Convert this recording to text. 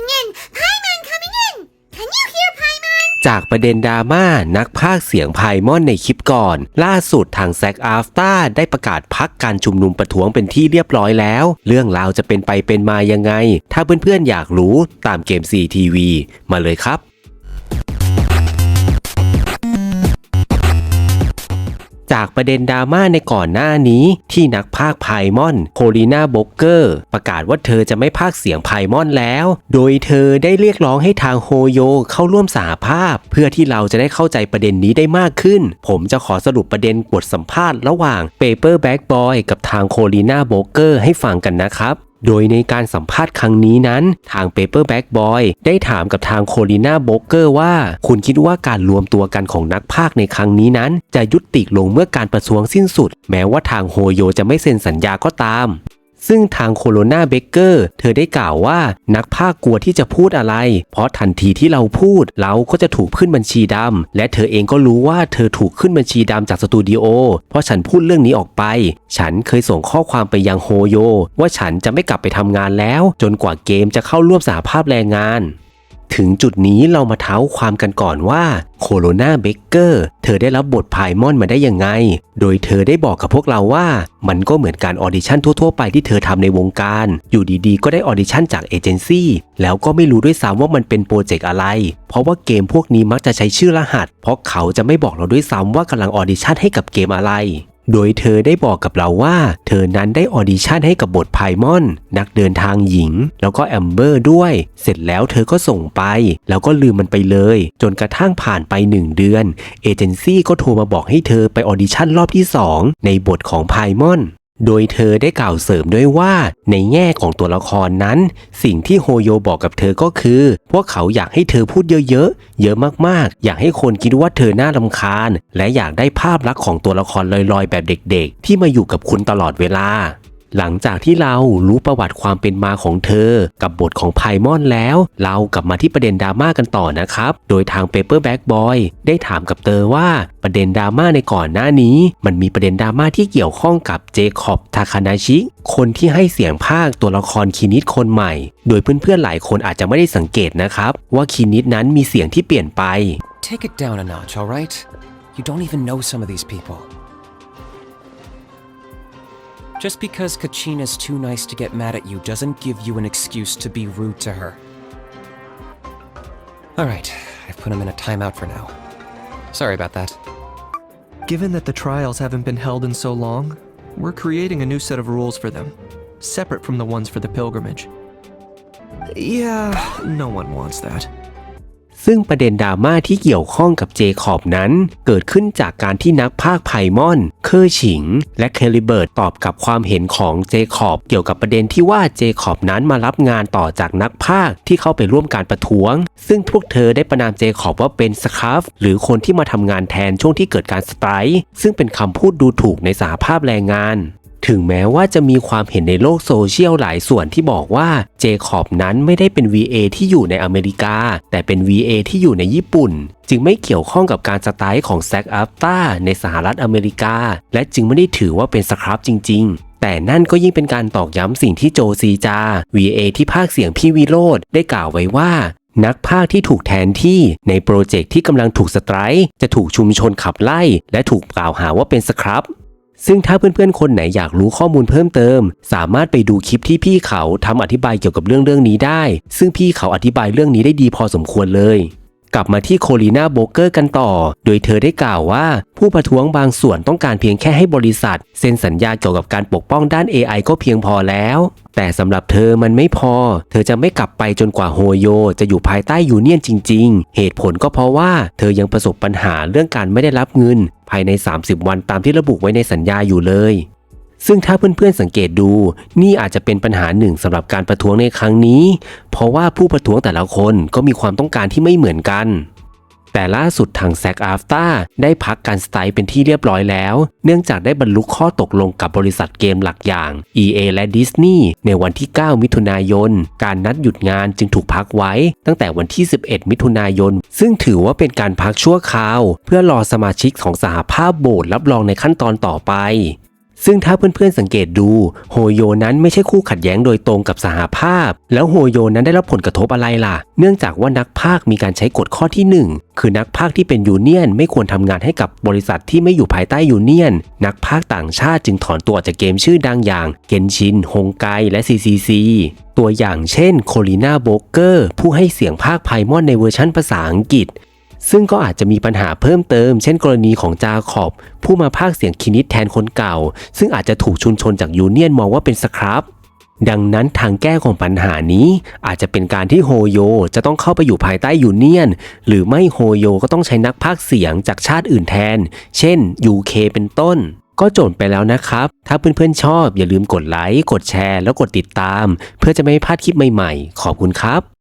coming in. Paimon coming in. Can you hear Paimon? จากประเด็นดราม่านักพากย์เสียงไพมอนในคลิปก่อน ล่าสุดทางแซกอาฟตาได้ประกาศพักการชุมนุมประท้วงเป็นที่เรียบร้อยแล้ว เรื่องราวจะเป็นไปเป็นมายังไง ถ้าเพื่อนๆอยากรู้ตามเกมซีทีวีมาเลยครับ จากประเด็นดราม่าในก่อนหน้านี้ ที่นักพากย์ไพมอนโคลีนาโบกเกอร์ ประกาศว่าเธอจะไม่พากเสียงไพมอนแล้ว โดยเธอได้เรียกร้องให้ทางโฮโยเข้าร่วมสหภาพ เพื่อที่เราจะได้เข้าใจประเด็นนี้ได้มากขึ้น ผมจะขอสรุปประเด็นบทสัมภาษณ์ระหว่าง Paper Bag Boy กับทางโคลีนาโบกเกอร์ให้ฟังกันนะครับ โดยในการสัมภาษณ์ครั้งนี้นั้น ทาง Paperback Boy ได้ถามกับทางโคลิน่าโบเกอร์ว่า คุณคิดว่าการรวมตัวกันของนักพากในครั้งนี้นั้น จะยุติลงเมื่อการประท้วงสิ้นสุด แม้ว่าทางโฮโยจะไม่เซ็นสัญญาก็ตาม ซึ่งทางโคโรนาเบเกอร์เธอได้กล่าวว่านักภาคกลัวที่จะพูดอะไร เพราะทันทีที่เราพูดเราก็จะถูกขึ้นบัญชีดำและเธอเองก็รู้ว่าเธอถูกขึ้นบัญชีดำจากสตูดิโอเพราะฉันพูดเรื่องนี้ออกไป ฉันเคยส่งข้อความไปยังโฮโย ว่าฉันจะไม่กลับไปทำงานแล้ว จนกว่าเกมจะเข้าร่วมสหภาพแรงงาน ถึงจุดนี้เรามาเท้าความกันก่อนว่าโคโรนาเบเกอร์เธอได้รับบทพายมอนมาได้ยังไง โดยเธอได้บอกกับพวกเราว่า มันก็เหมือนการออดิชั่นทั่วๆไปที่เธอทำในวงการ อยู่ดีๆ ก็ได้ออดิชั่นจากเอเจนซี่แล้วก็ไม่รู้ด้วยซ้ำว่ามันเป็นโปรเจกต์อะไร เพราะว่าเกมพวกนี้มักจะใช้ชื่อรหัส เพราะเขาจะไม่บอกเราด้วยซ้ำว่ากำลังออดิชั่นให้กับเกมอะไร โดยเธอได้บอกกับเราว่า เธอนั้นได้ออดิชั่นให้กับบทไพมอน นักเดินทางหญิง แล้วก็แอมเบอร์ด้วย เสร็จแล้วเธอก็ส่งไป แล้วก็ลืมมันไปเลย จนกระทั่งผ่านไป 1 เดือน เอเจนซี่ก็โทรมาบอกให้เธอไปออดิชั่นรอบที่ 2 ในบทของไพมอน โดยเธอได้กล่าวเสริมด้วยว่าในแง่ของตัวละครนั้น สิ่งที่โฮโยบอกกับเธอก็คือพวกเขาอยากให้เธอพูดเยอะๆ เยอะมากๆ อยากให้คนคิดว่าเธอน่าลำคาญ และอยากได้ภาพลักษณ์ของตัวละครลอยๆ แบบเด็กๆ ที่มาอยู่กับคุณตลอดเวลา หลังจากที่เรารู้ประวัติความเป็นมาของเธอ กับบทของไพมอนแล้ว เรากลับมาที่ประเด็นดราม่ากันต่อนะครับ โดยทาง Paperback Boy ได้ถามกับเตอว่าประเด็นดราม่าในก่อนหน้านี้ มันมีประเด็นดราม่าที่เกี่ยวข้องกับเจคอบทาคานาชิ คนที่ให้เสียงภาคตัวละครคินิดคนใหม่ โดยเพื่อนๆหลายคนอาจจะไม่ได้สังเกตนะครับ ว่าคินิดนั้นมีเสียงที่เปลี่ยนไป Take it down a notch, alright? You don't even know some of these people. Just because Kachina's too nice to get mad at you doesn't give you an excuse to be rude to her. Alright, I've put him in a timeout for now. Sorry about that. Given that the trials haven't been held in so long, we're creating a new set of rules for them, separate from the ones for the pilgrimage. Yeah, no one wants that. ซึ่งประเด็นดราม่าที่เกี่ยวข้องกับเจคอบนั้น เกิดขึ้นจากการที่นักพากไพมอน เคอร์ฉิง และเคลิเบิร์ตตอบกับความเห็นของเจคอบเกี่ยวกับประเด็นที่ว่าเจคอบนั้นมารับงานต่อจากนักพากที่เข้าไปร่วมการประท้วง ซึ่งพวกเธอได้ประนามเจคอบว่าเป็นสครับหรือคนที่มาทำงานแทนช่วงที่เกิดการสไตร์ซึ่งเป็นคำพูดดูถูกในสหภาพแรงงาน ถึงแม้ว่าจะมีความเห็นในโลกโซเชียลหลายส่วนที่บอกว่าเจคอบนั้นไม่ได้เป็น VA ที่อยู่ในอเมริกา แต่เป็น VA ที่อยู่ในญี่ปุ่น จึงไม่เกี่ยวข้องกับการสไตล์ของแซกอัฟตาในสหรัฐอเมริกา และจึงไม่ได้ถือว่าเป็นสครับจริง ๆแต่นั่นก็ยิ่งเป็นการตอกย้ำสิ่งที่โจซีจา VA ที่ภาคเสียงพี่วิโรธได้กล่าวไว้ว่า นักภาคที่ถูกแทนที่ในโปรเจกต์ที่กำลังถูกสไตร์จะถูกชุมชนขับไล่ และถูกกล่าวหาว่าเป็นสครับ ซึ่งถ้าเพื่อนๆคนไหนอยากรู้ข้อมูลเพิ่มเติม สามารถไปดูคลิปที่พี่เขาทำอธิบายเกี่ยวกับเรื่องเรื่องนี้ได้ ซึ่งพี่เขาอธิบายเรื่องนี้ได้ดีพอสมควรเลยกลับมาที่โคลีนาโบเกอร์กันต่อ โดยเธอได้กล่าวว่า ผู้ประท้วงบางส่วนต้องการเพียงแค่ให้บริษัท เซ็นสัญญาเกี่ยวกับการปกป้องด้าน AI ก็เพียงพอแล้ว แต่สำหรับเธอมันไม่พอ เธอจะไม่กลับไปจนกว่าโฮโย จะอยู่ภายใต้ยูเนียนจริง ๆ เหตุผลก็เพราะว่า เธอยังประสบปัญหาเรื่องการไม่ได้รับเงิน ภายใน 30 วันตามที่ระบุไว้ในสัญญาอยู่เลย ซึ่งถ้าเพื่อนๆสังเกตดู นี่อาจจะเป็นปัญหาหนึ่งสำหรับการประท้วงในครั้งนี้ เพราะว่าผู้ประท้วงแต่ละคนก็มีความต้องการที่ไม่เหมือนกัน แต่ล่าสุดทางแซกอาฟตาได้พักการสไตล์เป็นที่เรียบร้อยแล้ว เนื่องจากได้บรรลุข้อตกลงกับบริษัทเกมหลักอย่าง EA และ Disney ในวันที่ 9 มิถุนายน การนัดหยุดงานจึงถูกพักไว้ ตั้งแต่วันที่ 11 มิถุนายน ซึ่งถือว่าเป็นการพักชั่วคราว เพื่อรอสมาชิกของสหภาพโบสถ์รับรองในขั้นตอนต่อไป ซึ่งถ้าเพื่อนๆสังเกตดู โฮโยนั้นไม่ใช่คู่ขัดแย้งโดยตรงกับสหภาพ แล้วโฮโยนั้นได้รับผลกระทบอะไรล่ะ เนื่องจากว่านักพากมีการใช้กฎข้อที่ 1 คือนักพากที่เป็นยูเนียน ไม่ควรทำงานให้กับบริษัทที่ไม่อยู่ภายใต้ยูเนียน นักพากต่างชาติจึงถอนตัวจากเกมชื่อดังอย่างเกนชินฮงไกและ CCC ตัวอย่างเช่นโคลินาโบเกอร์ผู้ให้เสียงภาคไพมอนในเวอร์ชันภาษาอังกฤษ ซึ่งก็อาจจะมีปัญหาเพิ่มเติม เช่นกรณีของจาขอบ ผู้มาพากเสียงคินิตแทนคนเก่า ซึ่งอาจจะถูกชุนชนจากยูเนียนมองว่าเป็นสครับดังนั้นทางแก้ของปัญหานี้อาจจะเป็นการที่โฮโยจะต้องเข้าไปอยู่ภายใต้ยูเนียน หรือไม่โฮโยก็ต้องใช้นักพากเสียงจากชาติอื่นแทน เช่น UK เป็นต้น ก็จบไปแล้วนะครับ ถ้าเพื่อนๆชอบอย่าลืมกดไลค์ กดแชร์ แล้วกดติดตาม เพื่อจะไม่พลาดคลิปใหม่ๆ ขอบคุณครับ